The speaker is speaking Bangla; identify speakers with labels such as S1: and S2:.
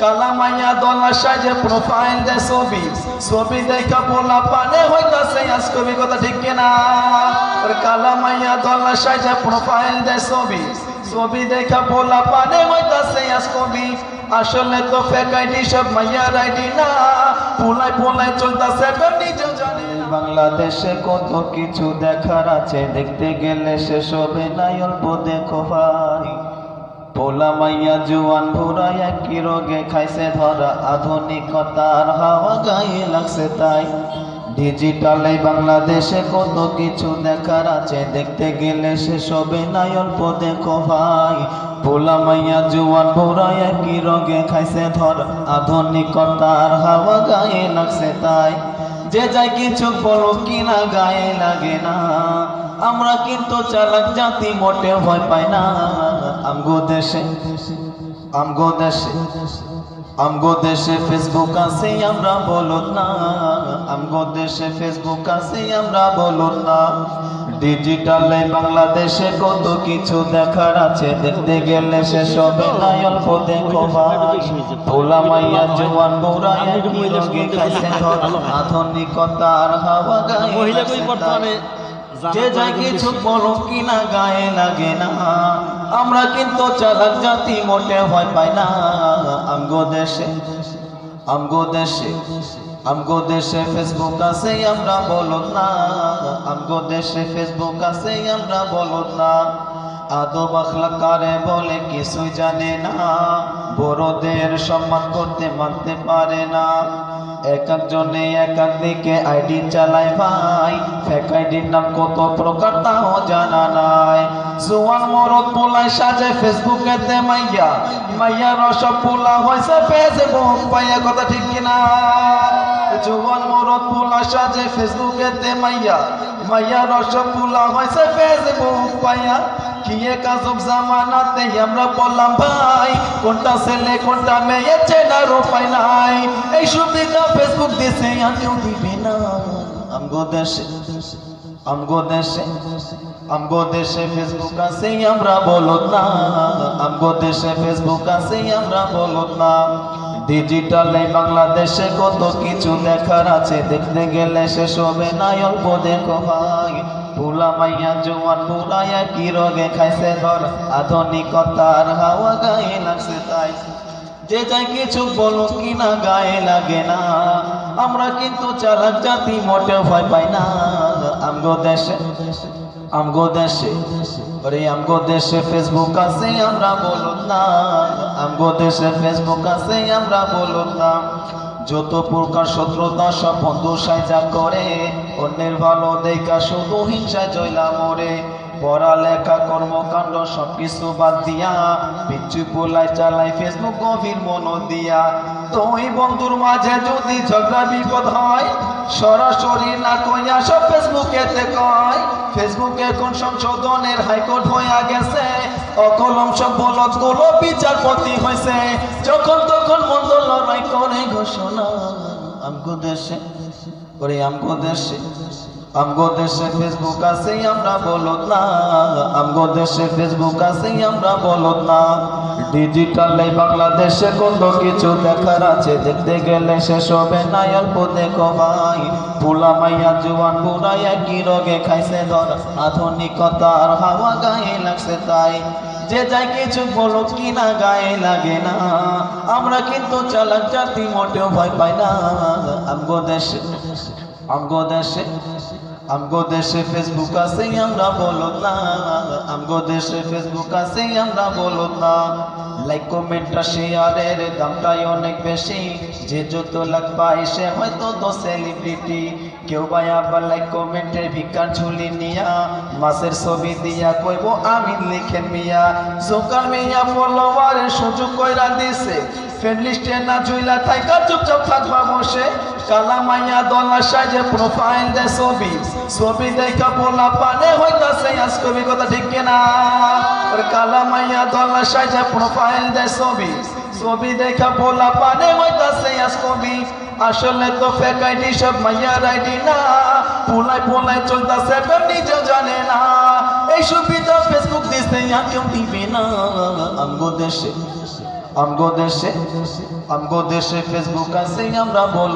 S1: কালা মাইয়া দলা সাজে প্রোফাইল দে ছবি। ছবি দেখা পোলা পানে হইতাছে আজ কবি কথা ঠিক কিনা? ওর কালা মাইয়া দলা সাজে প্রোফাইল দে ছবি। ছবি দেখা পোলা পানে হইতাছে আজ কবি আসলে তো ফেক আইডি সব মাইয়ার আইডি না। পোলাই পোলাই চলতাছে নিজেও জানে। বাংলাদেশে কত কিছু দেখার আছে, দেখতে গেলে শেষ হবে নাই, অল্প দেখো ভাই। পোলা মাইয়া জুয়ান ভুরা একই রোগে খাইছে ধরা। আধুনিকতার হাওয়া গায়ে লাগছে তাই। ডিজিটালে বাংলাদেশে কত কিছু দেখার আছে, দেখতে গেলে সে সবে নাই অল্প দেখো ভাই। পোলা মাইয়া জুয়ান ভুরা একই রোগে খাইছে ধরা। আধুনিকতার হাওয়া গায়ে লাগছে তাই। যে যাই কিছু বলো কিনা গায়ে লাগে না। আমরা কিন্তু চালাক জাতি মোটে ভয় পাই না। আমগো দেশে আমগো দেশে আমগো দেশে ফেসবুক আছে আমরা বলো না। আমগো দেশে ফেসবুক আছে আমরা বলো না। ডিজিটালে বাংলাদেশে কত কিছু দেখার আছে দেখতে গেলে সে সবে নাই অল্প দেখো ভোলা মাইয়া জোয়ান বৌরা একই রোগে খাইছে আধুনিকতার হাওয়া গায়ে যে যাই কিছু বলো কিনা গায়ে লাগে না। আমরা কিন্তু চালাক জাতি মোটে ভয় পাই না। আমগো দেশে আমগো দেশে আমগো দেশে ফেসবুক আছে আমরা বলো না। আমগো দেশে ফেসবুক আছে আমরা বলো না। আদব আখলা কারে বলে কিছুই জানে না। বড়দের সম্মান করতে মানতে পারে না। এক একজনে এক এক দিকে আইডি চালায় ভাই। ফেক আইডির নাম কত প্রকার তাও জানা নাই। জোয়ান মরদ পোলায় সাজে ফেসবুকে তে মাইয়া। মাইয়া রসব পোলা হয়েছে ফেসবুক পাইয়া কথা ঠিক কিনা? জোয়ান মরদ পোলা সাজে ফেসবুকে তে মাইয়া। মাইয়া রসব পোলা হয়েছে ফেসবুক পাইয়া কি এক জামানাতে আমরা বললাম, ভাই, কোনটা ছেলে, কোনটা মেয়ে চেনার উপায় নাই। এই সুবিধা ফেসবুক দিছে আর কেউ না। আমগো দেশে আমগো দেশে আমগো দেশে ফেসবুক আছে, আমরা বলত না। আমগো দেশে ফেসবুক আছে, আমরা বলত না। ডিজিটালে বাংলাদেশে কত কিছু দেখার আছে, দেখতে গেলে শেষ হবে নাই, অল্প দেখো ভাই। ভোলা মাইয়া জোয়ান ভোলাইয়া কি রোগে খাইছে ধর আধুনিকতার হাওয়া গায়ে লাগছে তাই। যে যাই কিছু বলো কিনা গায়ে লাগে না। আমরা কিন্তু চালাক জাতি মোটে ভয় পাই না। আমগো দেশে আমগো দেশে, ওরে আমগো দেশে ফেসবুক আছে, আমরা বলো না। আমগো দেশে ফেসবুক আছে, আমরা বলো না। যত প্রকার শত্রুতা সব বন্ধু সাইজা করে, অন্যের ভালো দেখা শুধু হিংসায় জয়লা মরে পড়ালেখা, কর্মকাণ্ড সবকিছু বাদ দিয়া পিছু পোলাই চালাই ফেসবুক গভীর মন দিয়া তো ওই বন্ধুর মাঝে যদি ঝগড়া বিপদ হয়, সরাসরি না কইয়া সব ফেসবুকেতে কয়। ফেসবুকে কোন সংশোধনের হাইকোর্ট হইয়া গেছে, অকলম সব বলদগুলো বিচারপতি হয়েছে যখন ঘোষণা আমগো না না। ডিজিটালে বাংলাদেশে কত কিছু দেখার আছে, দেখতে গেলে শেষ হবে নাই অল্প দেখো ভাই পোলা মাইয়া, জুয়ান বুড়া একই রোগে খাইছে, ধর। আধুনিকতার হাওয়া গায়ে লাগছে তাই। যে যাই কিছু বলো কিনা গায়ে লাগে না। আমরা কিন্তু চালাক জাতি, মোটেও ভয় পাই না। আমগো দেশে আমগো দেশে আমগো দেশে ফেসবুক আছে, আমরা বলো না। আমগো দেশে ফেসবুক আছে, আমরা বলো না। লাইক কমেন্টটা শেয়ারের দামটাই অনেক বেশি। যে যত লাখ পায়, সে হয়তো তো সেলিব্রিটি কেউ ভাই আবার লাইক কমেন্টের ভিকার ঝুলি নিয়া, মাসের ছবি দিয়া কইব, আমি লিখেন মিয়া জোকার মিয়া ফলোয়ারের সুযোগ কইরা দিছে। ফ্রেন্ড লিস্টে না ঝুইলা থাইকা চুপচাপ থাকবা বসে। কালা মাইয়া দলা সাজে প্রোফাইল দে ছবি। ছবি দেখা পোলা পানে হইতাছে আজ কবি কথা ঠিক কিনা? আর কালা মাইয়া দলা সাজে প্রোফাইল দে ছবি। ছবি দেখা পোলা পানে হইতাছে আজ কবি। আসলে তো ফেক আইডি সব মাইয়ার আইডি না। পোলাই পোলাই চলতাছে তো নিজেও জানে না। এই সুবিধা ফেসবুক দিছে, আর কেউ দিবে না। আমগো দেশে আমগো দেশে আমগো দেশে ফেসবুক আছে, আমরা বলো